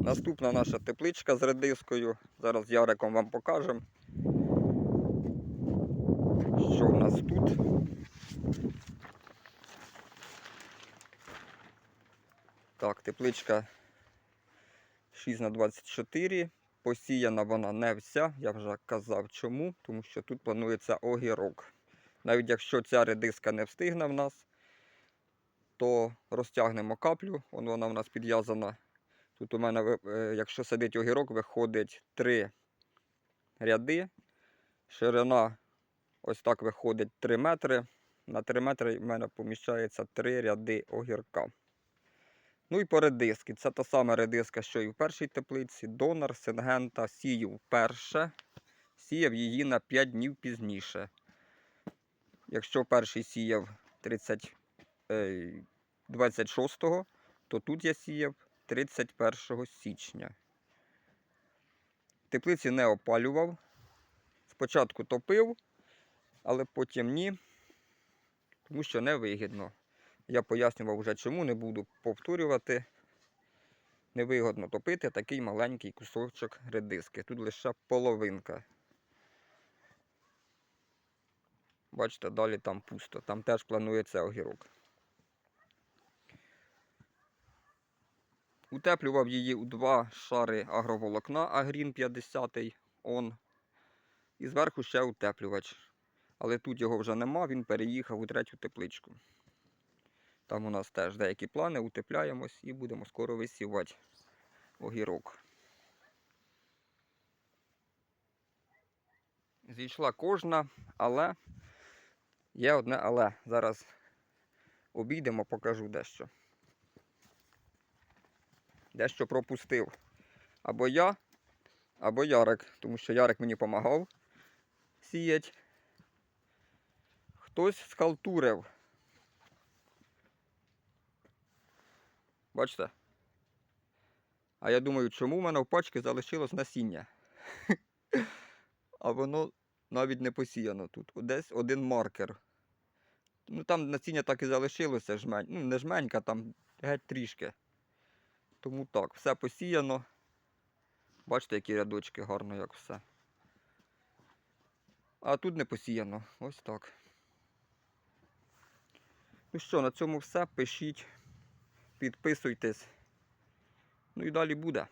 Наступна наша тепличка з редискою. Зараз Яриком вам покажемо. Що в нас тут? Так, тепличка 6 на 24. Посіяна вона не вся. Я вже казав чому, тому що тут планується огірок. Навіть якщо ця редиска не встигне в нас, то розтягнемо каплю. Вона в нас підв'язана. Тут у мене, е, якщо садить огірок, виходить три ряди. Ширина ось так виходить 3 метри. На 3 метри в мене поміщається 3 ряди огірка. Ну і по редиски. Це та сама редиска, що і в першій теплиці. Донор, Сингента сію вперше. Сіяв її на 5 днів пізніше. Якщо перший сіяв 30, е, 26-го, то тут я сіяв 31 січня. Теплиці не опалював. Спочатку топив, але потім ні, тому що невигідно. Я пояснював вже чому, не буду повторювати. Невигодно топити такий маленький кусочок редиски. Тут лише половинка. Бачите, далі там пусто. Там теж планується огірок. Утеплював її у два шари агроволокна Агрін 50 он. І зверху ще утеплювач. Але тут його вже нема, він переїхав у третю тепличку. Там у нас теж деякі плани, утепляємось і будемо скоро висівати огірок. Зійшла кожна, але є одне але. Зараз обійдемо, покажу дещо. Дещо пропустив. Або я, або Ярик, тому що Ярик мені допомагав сіять. Хтось схалтурив. Бачите? А я думаю, чому в мене в пачці залишилось насіння? А воно навіть не посіяно тут. Десь один маркер. Ну там насіння так і залишилося жмень. Ну, не жменька, там геть трішки. Тому так, все посіяно. Бачите, які рядочки гарно, як все. А тут не посіяно. Ось так. Ну що, на цьому все. Пишіть, підписуйтесь. Ну і далі буде.